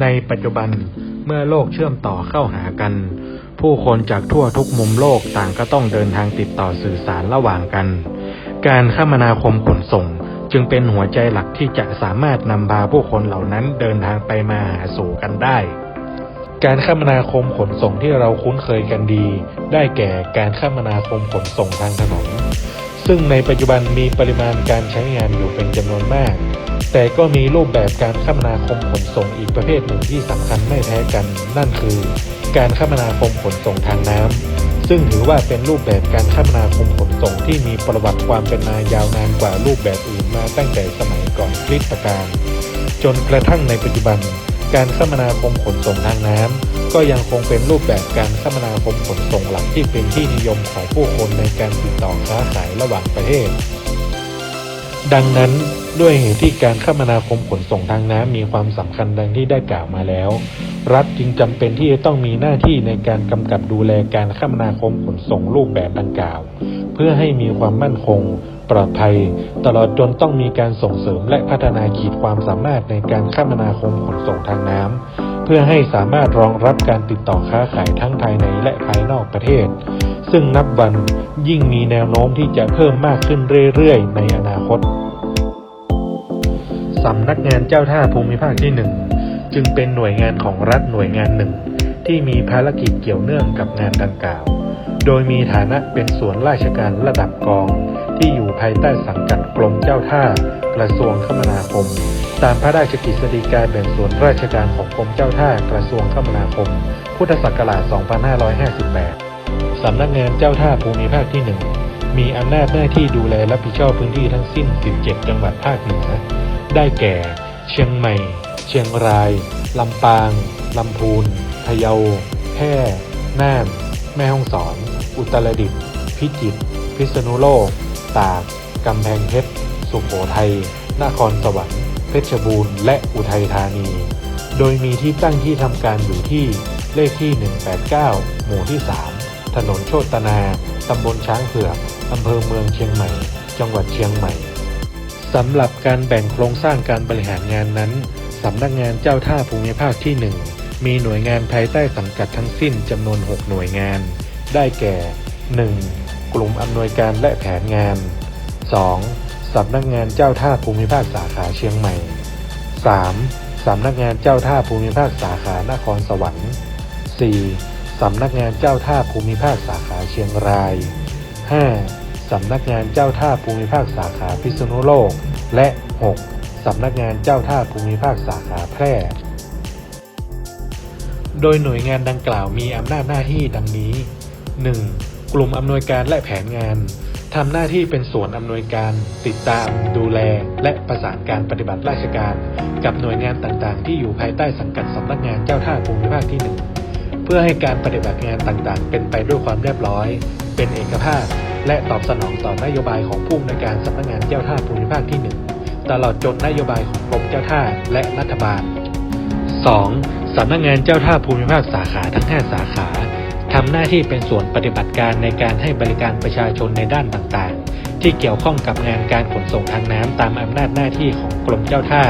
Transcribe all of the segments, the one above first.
ในปัจจุบันเมื่อโลกเชื่อมต่อเข้าหากัน ผู้คนจากทั่วทุกมุมโลกต่างก็ต้องเดินทางติดต่อสื่อสารระหว่างกัน การคมนาคมขนส่งจึงเป็นหัวใจหลักที่จะสามารถนำพาผู้คนเหล่านั้นเดินทางไปมาหาสู่กันได้ การคมนาคมขนส่งที่เราคุ้นเคยกันดี ได้แก่การคมนาคมขนส่งทางถนน ซึ่งในปัจจุบันมีปริมาณการใช้งานอยู่เป็นจำนวนมาก แต่ก็มีรูปแบบการคมนาคมขนส่งอีกประเภทหนึ่งที่สำคัญไม่แพ้กัน นั่นคือ การคมนาคมขนส่งทางน้ำซึ่งถือว่าเป็นรูปแบบการคมนาคมขนส่งที่มีประวัติความเป็นมายาวนานกว่ารูปแบบอื่นมาตั้งแต่สมัยก่อนคริสตกาลจนกระทั่งในปัจจุบัน การคมนาคมขนส่งทางน้ำก็ยังคงเป็นรูปแบบการคมนาคมขนส่งหลักที่เป็นที่นิยมของผู้คนในการติดต่อค้าขายระหว่างประเทศ ดังนั้น ด้วยเหตุที่การคมนาคมขนส่งทางน้ำมีความสำคัญดังที่ได้กล่าวมาแล้ว รัฐจึงจำเป็นที่จะต้องมีหน้าที่ในการกำกับดูแลการคมนาคมขนส่งรูปแบบดังกล่าว เพื่อให้มีความมั่นคง ปลอดภัย ตลอดจนต้องมีการส่งเสริมและพัฒนาขีดความสามารถในการคมนาคมขนส่งทางน้ำเพื่อให้สามารถรองรับการติดต่อค้าขายทั้งภายในและภายนอกประเทศ ซึ่งนับวันยิ่งมีแนวโน้มที่จะเพิ่มมากขึ้นเรื่อยๆ ในอนาคต สำนักงานเจ้าท่าภูมิภาคที่หนึ่งจึงเป็นหน่วยงานของรัฐหน่วยงานหนึ่ง ที่มีภารกิจเกี่ยวเนื่องกับงานดังกล่าว โดยมีฐานะเป็นส่วนราชการระดับกอง ที่อยู่ภายใต้สังกัดกรมเจ้าท่ากระทรวงคมนาคม ตามพระราชกฤษฎีกาแบ่งส่วนราชการของกรมเจ้าท่ากระทรวงคมนาคม พุทธศักราช 2558 สำนักงานเจ้าท่าภูมิภาคที่ 1 มีอำนาจหน้าที่ดูแลรับผิดชอบพื้นที่ทั้งสิ้น 17 จังหวัดภาคเหนือ ได้แก่ เชียงใหม่ เชียงราย ลำปาง ลำพูน พะเยา แพร่ น่าน แม่ฮ่องสอน อุตรดิตถ์ พิจิตร พิษณุโลก ตาก กำแพงเพชร สุโขทัย นครสวรรค์ เพชรบูรณ์ และอุทัยธานี โดยมีที่ตั้งที่ทำการอยู่ที่เลขที่ 189 หมู่ที่ 3 ถนนโชตนา ตำบลช้างเผือก อำเภอเมืองเชียงใหม่ จังหวัดเชียงใหม่ สำหรับการแบ่งโครงสร้างการบริหารงานนั้นสำนักงานเจ้าท่าภูมิภาคที่ 1 มีหน่วยงานภายใต้สังกัดทั้งสิ้นจำนวน 6 หน่วยงาน ได้แก่ 1. กลุ่มอำนวยการและแผนงาน 2. สำนักงานเจ้าท่าภูมิภาคสาขาเชียงใหม่ 3. สำนักงานเจ้าท่าภูมิภาคสาขานครสวรรค์ 4. สำนักงานเจ้าท่าภูมิภาคสาขาเชียงราย 5. สำนักงานเจ้าท่าภูมิภาคสาขาพิษณุโลก และ 6. สำนักงานเจ้าท่าภูมิภาคสาขาแพร่ โดยหน่วยงานดังกล่าวมีอำนาจหน้าที่ดังนี้ 1. กลุ่มอำนวยการและแผนงานทำหน้าที่เป็นส่วนอำนวยการ ติดตาม ดูแล และประสานการปฏิบัติราชการ กับหน่วยงานต่างๆ ที่อยู่ภายใต้สังกัดสำนักงานเจ้าท่าภูมิภาคที่ 1 เพื่อให้การปฏิบัติงานต่างๆ เป็นไปด้วยความเรียบร้อย เป็นเอกภาพ และตอบสนองต่อนโยบายของผู้อำนวยการสำนักงานเจ้าท่าภูมิภาคที่ 1 ตลอดจนนโยบายของกรมเจ้าท่าและรัฐบาล 2. สำนักงานเจ้าท่าภูมิภาคสาขาทั้ง 5 สาขาทำหน้าที่เป็นส่วนปฏิบัติการในการให้บริการประชาชนในด้านต่างๆ ที่เกี่ยวข้องกับงานการขนส่งทางน้ำตามอำนาจหน้าที่ของกรมเจ้าท่า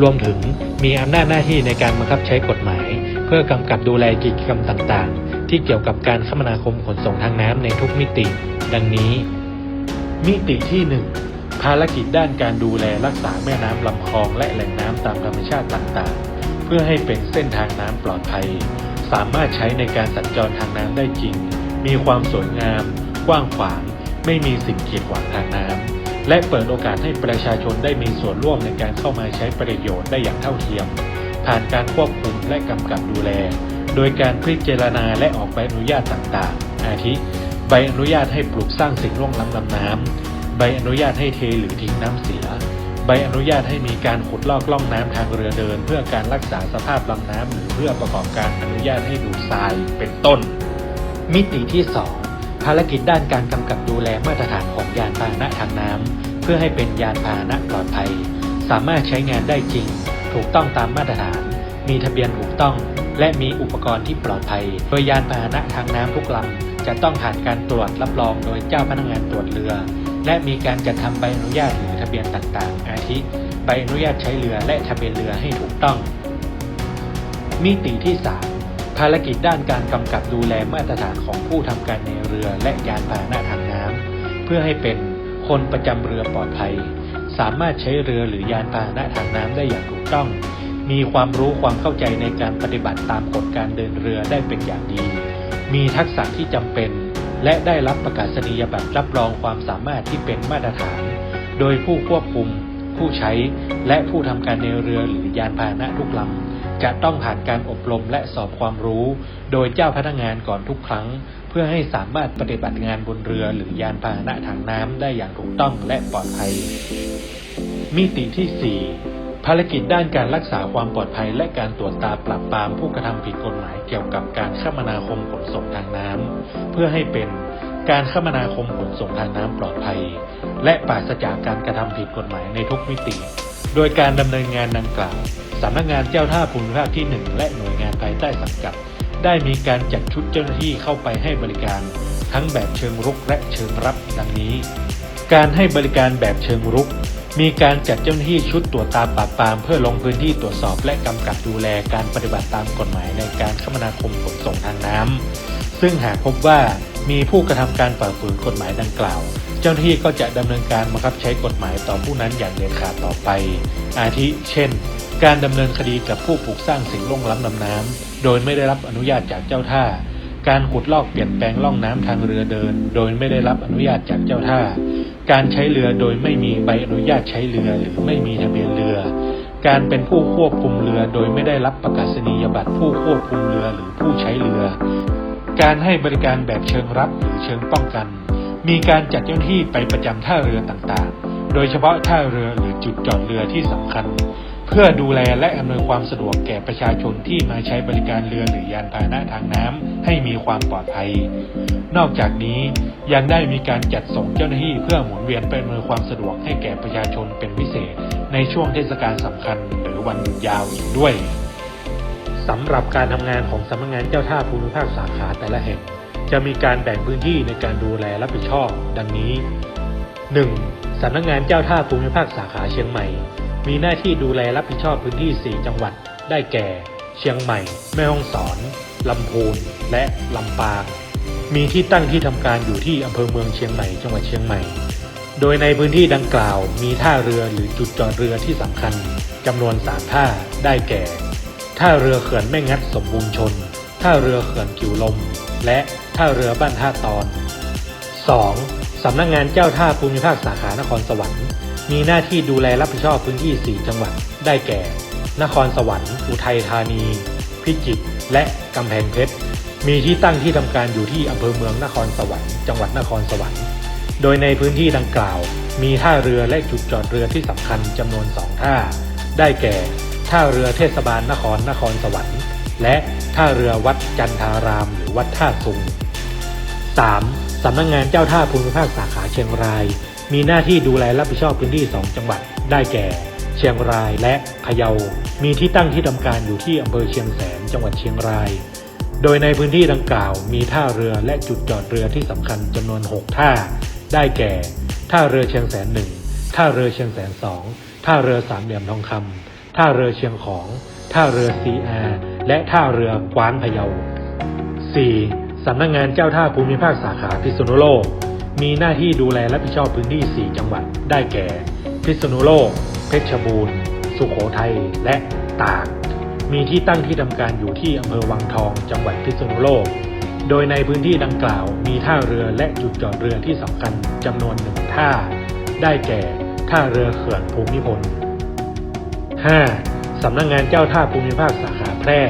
รวมถึงมีอำนาจหน้าที่ในการบังคับใช้กฎหมาย เพื่อกำกับดูแลกิจกรรมต่างๆ ที่เกี่ยวกับการคมนาคมขนส่งทางน้ำในทุกมิติ ดังนี้ มิติที่ 1 ภารกิจด้านการดูแลรักษาแม่น้ำลำคลองและแหล่งน้ำตามธรรมชาติต่างๆ เพื่อให้เป็นเส้นทางน้ำปลอดภัย สามารถใช้ในการสัญจรทางน้ำได้จริง มีความสวยงาม กว้างขวาง ไม่มีสิ่งกีดขวางทางน้ำและเปิดโอกาสให้ประชาชนได้มีส่วนร่วมในการเข้ามาใช้ประโยชน์ได้อย่างเท่าเทียม ผ่านการควบคุมและกำกับดูแล โดยการพิจารณาและออกใบอนุญาตต่างๆ อาทิ ใบอนุญาตให้ปลูกสร้างสิ่งร่วงล้ำลำน้ำ ใบอนุญาตให้เทหรือทิ้งน้ำเสีย ใบอนุญาตให้มีการขุดลอกล่องน้ำทางเรือเดิน เพื่อการรักษาสภาพลำน้ำหรือเพื่อประกอบการอนุญาตให้ดูดทรายเป็นต้น มิติที่ 2 ภารกิจด้านการกำกับดูแลมาตรฐานของยานพาหนะทางน้ำเพื่อให้เป็นยานพาหนะปลอดภัย สามารถใช้งานได้จริง ถูกต้องตามมาตรฐาน มีทะเบียนถูกต้อง และมีอุปกรณ์ที่ปลอดภัย โดยยานพาหนะทางน้ำทุกลำจะต้องผ่านการตรวจรับรองโดยเจ้าพนักงานตรวจเรือ และมีการจัดทำใบอนุญาตหรือทะเบียนต่างๆ อาทิ ใบอนุญาตใช้เรือและทะเบียนเรือให้ถูกต้อง มิติที่ 3 ภารกิจด้านการกำกับดูแลมาตรฐานของผู้ทำการในเรือและยานพาหนะทางน้ำเพื่อให้เป็นคนประจำเรือปลอดภัย สามารถใช้เรือหรือยานพาหนะทางน้ำได้อย่างถูกต้อง มีความรู้ความเข้าใจในการปฏิบัติตามกฎการเดินเรือได้เป็นอย่างดี มีทักษะที่จำเป็น และได้รับประกาศนียบัตรรับรองความสามารถที่เป็นมาตรฐาน โดยผู้ควบคุม ผู้ใช้ และผู้ทำการในเรือหรือยานพาหนะทุกลำจะต้องผ่านการอบรมและสอบความรู้ โดยเจ้าพนักงานก่อนทุกครั้ง เพื่อให้สามารถปฏิบัติงานบนเรือหรือยานพาหนะทางน้ำได้อย่างถูกต้องและปลอดภัย มิติที่ 4ารกิจด้านการรักษาความปลอดภัยและการตรวจตาปราบปรามผู้กระทำผิดกฎหมายเกี่ยวกับการคมนาคมขนส่งทางน้ำเพื่อให้เป็นการคมนาคมขนส่งทางน้ำปลอดภัย และปราศจากการกระทำผิดกฎหมายในทุกมิติ โดยการดำเนินงานดังกล่าวสำนักงานเจ้าท่าภูมิภาคที่ 1 และหน่วยงานภายใต้สังกัด ได้มีการจัดชุดเจ้าหน้าที่เข้าไปให้บริการ ทั้งแบบเชิงรุกและเชิงรับดังนี้ การให้บริการแบบเชิงรุก มีการจัดเจ้าหน้าที่ชุดตรวจตาปราบปรามเพื่อลงพื้นที่ตรวจสอบและกำกับดูแลการปฏิบัติตามกฎหมายในการคมนาคมขนส่งทางน้ำซึ่งหากพบว่ามีผู้กระทำการฝ่าฝืนกฎหมายดังกล่าว เจ้าหน้าที่ก็จะดำเนินการบังคับใช้กฎหมายต่อผู้นั้นอย่างเด็ดขาดต่อไป อาทิเช่น การดำเนินคดีกับผู้ปลูกสร้างสิ่งล่งล้ำลำน้ำโดยไม่ได้รับอนุญาตจากเจ้าท่า การขุดลอกเปลี่ยนแปลงล่องน้ำทางเรือเดิน โดยไม่ได้รับอนุญาตจากเจ้าท่า การใช้เรือโดยไม่มีใบอนุญาตใช้เรือหรือไม่มีทะเบียนเรือ การเป็นผู้ควบคุมเรือโดยไม่ได้รับประกาศนียบัตรผู้ควบคุมเรือหรือผู้ใช้เรือ การให้บริการแบบเชิงรับหรือเชิงป้องกัน มีการจัดเจ้าหน้าที่ไปประจำท่าเรือต่างๆ โดยเฉพาะท่าเรือหรือจุดจอดเรือที่สำคัญเพื่อดูแลและอำนวยความสะดวกแก่ประชาชนที่มาใช้บริการเรือหรือยานพาหนะทางน้ำ ให้มีความปลอดภัย นอกจากนี้ยังได้มีการจัดส่งเจ้าหน้าที่เพื่อหมุนเวียนไปอำนวยความสะดวกให้แก่ประชาชนเป็นพิเศษ ในช่วงเทศกาลสำคัญหรือวันหยุดยาวอีกด้วยสำหรับการทำงานของสำนักงานเจ้าท่าภูมิภาคสาขาแต่ละแห่ง จะมีการแบ่งพื้นที่ในการดูแลรับผิดชอบ ดังนี้ 1. สำนักงานเจ้าท่าภูมิภาคสาขาเชียงใหม่ มีหน้าที่ดูแลรับผิดชอบพื้นที่ 4 จังหวัด ได้แก่ เชียงใหม่ แม่ฮ่องสอน ลำพูน และลำปาง มีที่ตั้งที่ทำการอยู่ที่อำเภอเมืองเชียงใหม่จังหวัดเชียงใหม่ โดยในพื้นที่ดังกล่าว มีท่าเรือหรือจุดจอดเรือที่สำคัญจำนวน3ท่าได้แก่ ท่าเรือเขื่อนแม่งัดสมบูรณ์ชน ท่าเรือเขื่อนกิวลม และท่าเรือบ้านท่าตอน 2. สำนักงานเจ้าท่าภูมิภาคสาขานครสวรรค์ มีหน้าที่ดูแลรับผิดชอบพื้นที่ 4 จังหวัด ได้แก่ นครสวรรค์ อุทัยธานี พิจิตรและกำแพงเพชร มีที่ตั้งที่ทำการอยู่ที่อำเภอเมืองนครสวรรค์จังหวัดนครสวรรค์ โดยในพื้นที่ดังกล่าว มีท่าเรือและจุดจอดเรือที่สำคัญจำนวน2ท่า ได้แก่ ท่าเรือเทศบาลนครนครสวรรค์ และท่าเรือวัดจันทาราม หรือวัดท่าซุง 3. สำนักงงานเจ้าท่าภูมิภาคสาขาเชียงราย มีหน้าที่ดูแลรับผิดชอบพื้นที่ 2 จังหวัด ได้แก่ ชียงรายและพะเยา มีที่ตั้งที่ทำการอยู่ที่อำเภอเชียงแสนจังหวัดเชียงราย โดยในพื้นที่ดังกล่าวมีท่าเรือและจุดจอดเรือที่สำคัญจำนวน 6 ท่า ได้แก่ ท่าเรือเชียงแสนหนึ่งท่าเรือเชียงแสนสองท่าเรือสามเหลี่ยมทองคำท่าเรือเชียงของ ท่าเรือซีอาและท่าเรือกว้านพะเยา 4. สำนักงงานเจ้าท่าภูมิภาคสาขาพิษณุโลก มีหน้าที่ดูแลรับผิดชอบพื้นที่ 4 จังหวัด ได้แก่ พิษณุโลก เพชรบูรณ์ สุโขทัย และตาก มีที่ตั้งที่ทำการอยู่ที่อำเภอวังทอง จังหวัดพิษณุโลก โดยในพื้นที่ดังกล่าวมีท่าเรือและจุดจอดเรือที่สำคัญจำนวนหนึ่งท่า ได้แก่ท่าเรือเขื่อนภูมิพล 5. สำนักงงานเจ้าท่าภูมิภาคสาขาแพร่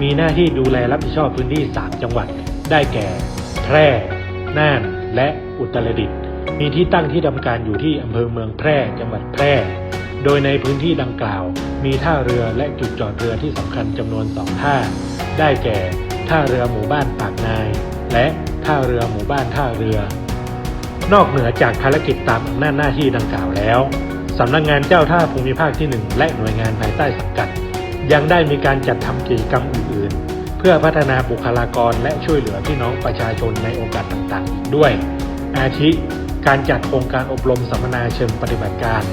มีหน้าที่ดูแลรับผิดชอบพื้นที่ 3 จังหวัด ได้แก่ แพร่ น่าน และอุตรดิตถ์ มีที่ตั้งที่ทำการอยู่ที่อำเภอเมืองแพร่ จังหวัดแพร่ โดยในพื้นที่ดังกล่าว มีท่าเรือและจุดจอดเรือที่สำคัญจำนวน2ท่า ได้แก่ ท่าเรือหมู่บ้านปากนาย และท่าเรือหมู่บ้านท่าเรือ นอกเหนือจากภารกิจตามอำนาจหน้าที่ดังกล่าวแล้วสำนักงงานเจ้าท่าภูมิภาคที่ 1 และหน่วยงานภายใต้สังกัด ยังได้มีการจัดทำกิจกรรมอื่น ๆ เพื่อพัฒนาบุคลากรและช่วยเหลือพี่น้องประชาชนในโอกาสต่างๆ อีกด้วย อาทิ การจัดโครงการอบรมสัมมนาเชิงปฏิบัติการ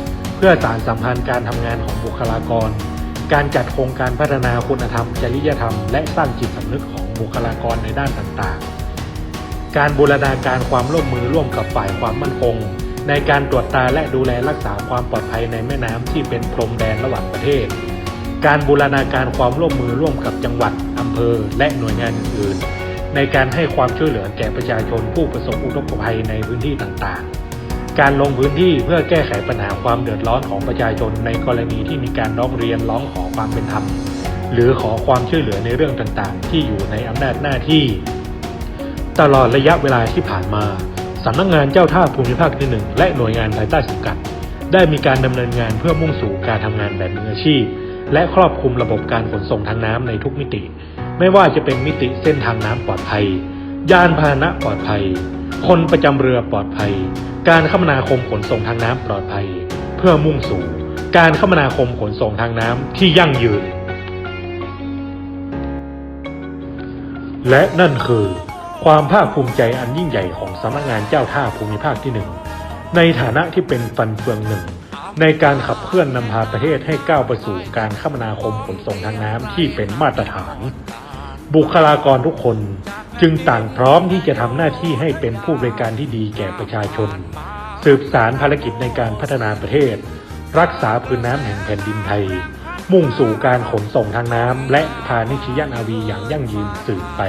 พื่อสารสัมพันธ์การทำงานของบุคลากร การจัดโครงการพัฒนาคุณธรรม จริยธรรม และสร้างจิตสำนึกของบุคลากรในด้านต่างๆ การบูรณาการความร่วมมือร่วมกับฝ่ายความมั่นคง ในการตรวจตาและดูแลรักษาความปลอดภัยในแม่น้ำที่เป็นพรมแดนระหว่างประเทศ การบูรณาการความร่วมมือร่วมกับจังหวัดอำเภอ และหน่วยงานอื่นๆในการให้ความช่วยเหลือแก่ประชาชนผู้ประสบอุทกภัยในพื้นที่ต่างๆ การลงพื้นที่เพื่อแก้ไขปัญหาความเดือดร้อนของประชาชนในกรณีที่มีการร้องเรียนร้องขอความเป็นธรรม หรือขอความช่วยเหลือในเรื่องต่างๆ ที่อยู่ในอำนาจหน้าที่ ตลอดระยะเวลาที่ผ่านมาสำนักงานเจ้าท่าภูมิภาคที่หนึ่งและหน่วยงานภายใต้สังกัด ได้มีการดำเนินงานเพื่อมุ่งสู่การทำงานแบบมืออาชีพ และครอบคลุมระบบการขนส่งทางน้ำในทุกมิติ ไม่ว่าจะเป็นมิติเส้นทางน้ำปลอดภัย ยานพาหนะปลอดภัย คนประจำเรือปลอดภัย การคมนาคมขนส่งทางน้ำปลอดภัย เพื่อมุ่งสู่ การคมนาคมขนส่งทางน้ำที่ยั่งยืน และนั่นคือ ความภาคภูมิใจอันยิ่งใหญ่ของสำนักงานเจ้าท่าภูมิภาคที่หนึ่งในฐานะที่เป็นฟันเฟืองหนึ่ง ในการขับเคลื่อนนำพาประเทศให้ก้าวไปสู่การคมนาคมขนส่งทางน้ำที่เป็นมาตรฐาน บุคลากรทุกคน จึงต่างพร้อมที่จะทำหน้าที่ให้เป็นผู้บริการที่ดีแก่ประชาชน สืบสารภารกิจในการพัฒนาประเทศ รักษาพื้นน้ำแห่งแผ่นดินไทย มุ่งสู่การขนส่งทางน้ำและพาณิชยนาวีอย่างยั่งยืนสืบไป